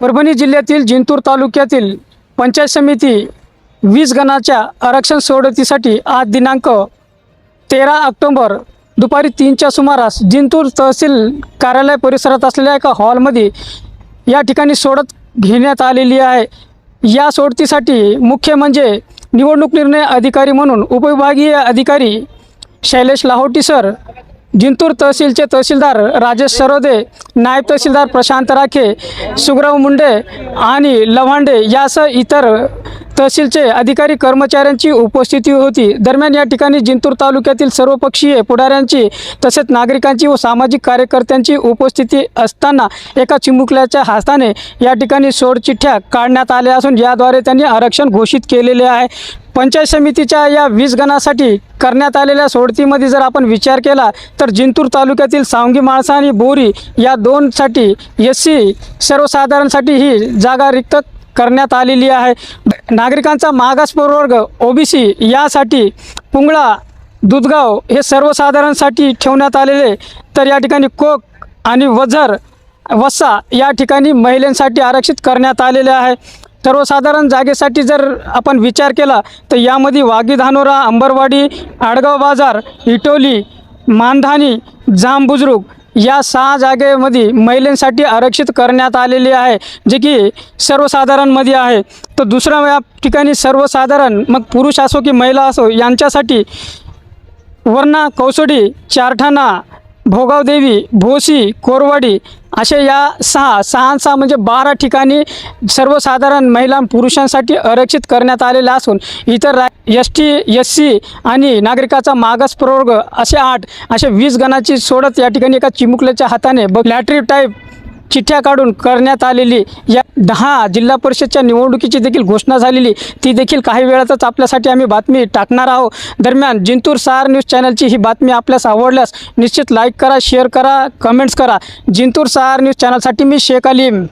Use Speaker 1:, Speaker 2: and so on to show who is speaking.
Speaker 1: परभणी जिल्ह्यातील जिंतूर तालुक्यातील पंचायत समिती वीस गणाच्या आरक्षण सोडतीसाठी आज दिनांक तेरा ऑक्टोंबर दुपारी तीनच्या सुमारास जिंतूर तहसील कार्यालय परिसरात असलेल्या एका हॉलमध्ये या ठिकाणी सोडत घेण्यात आलेली आहे. या सोडतीसाठी मुख्य म्हणजे निवडणूक निर्णय अधिकारी म्हणून उपविभागीय अधिकारी शैलेश लाहोटी सर जिंतूर तहसीलचे तहसीलदार राजेश सरोदे नायब तहसीलदार प्रशांत राखे सुगराव मुंडे आणि लव्हांडे यासह इतर तहसीलचे अधिकारी कर्मचाऱ्यांची उपस्थिती होती. दरम्यान या ठिकाणी जिंतूर तालुक्यातील सर्वपक्षीय पुढाऱ्यांची तसेच नागरिकांची व सामाजिक कार्यकर्त्यांची उपस्थिती असताना एका चिमुकल्याच्या हाताने या ठिकाणी सोडचिठ्ठ्या काढण्यात आल्या असून याद्वारे त्यांनी आरक्षण घोषित केलेले आहे. पंचायत समितीच्या या वीज गणासाठी करण्यात आलेल्या सोडतीमध्ये जर आपण विचार केला तर जिंतूर तालुक्यातील सावंगी माळसा आणि बोरी या दोनसाठी एस सी सर्वसाधारणसाठी ही जागा रिक्त करण्यात आलेली आहे. नागरिकांचा मागास प्रवर्ग ओबीसी यासाठी पुंगळा दुधगाव हे सर्वसाधारणसाठी ठेवण्यात आलेले. तर या ठिकाणी कोक आणि वझर वस्सा या ठिकाणी महिलांसाठी आरक्षित करण्यात आलेले आहे. सर्वसाधारण जागेसाठी जर आपण विचार केला तर यामध्ये वाघी धानोरा अंबरवाडी आडगाव बाजार इटोली मानधानी जाम बुजुर्ग या सहा जागेमध्ये महिलांसाठी आरक्षित करण्यात आलेली आहे जे की सर्वसाधारणमध्ये आहे. तर दुसऱ्या या ठिकाणी सर्वसाधारण मग पुरुष असो की महिला असो यांच्यासाठी वर्णा कौसडी चारठाणा भोगावदेवी भोसी कोरवाडी असे या सहा सहा सहा म्हणजे बारा ठिकाणी सर्वसाधारण महिला पुरुषांसाठी आरक्षित करण्यात आलेलं असून इतर रा एस टी एस सी आणि नागरिकाचा मागास प्रवर्ग असे आठ असे वीस गणाची सोडत या ठिकाणी एका चिमुकल्याच्या हाताने ब लॅटरी टाईप चिठ्ठ्या काढून करण्यात आलेली या दहा जिल्हा परिषदच्या निवडणुकीची देखील घोषणा झालेली ती देखील काही वेळातच आपल्यासाठी आम्ही बातमी टाकणार आहोत. दरम्यान जिंतूर सार न्यूज चॅनलची ही बातमी आपल्यास आवडल्यास निश्चित लाईक करा शेअर करा कमेंट्स करा. जिंतूर सार न्यूज चॅनलसाठी मी शेख अलीम.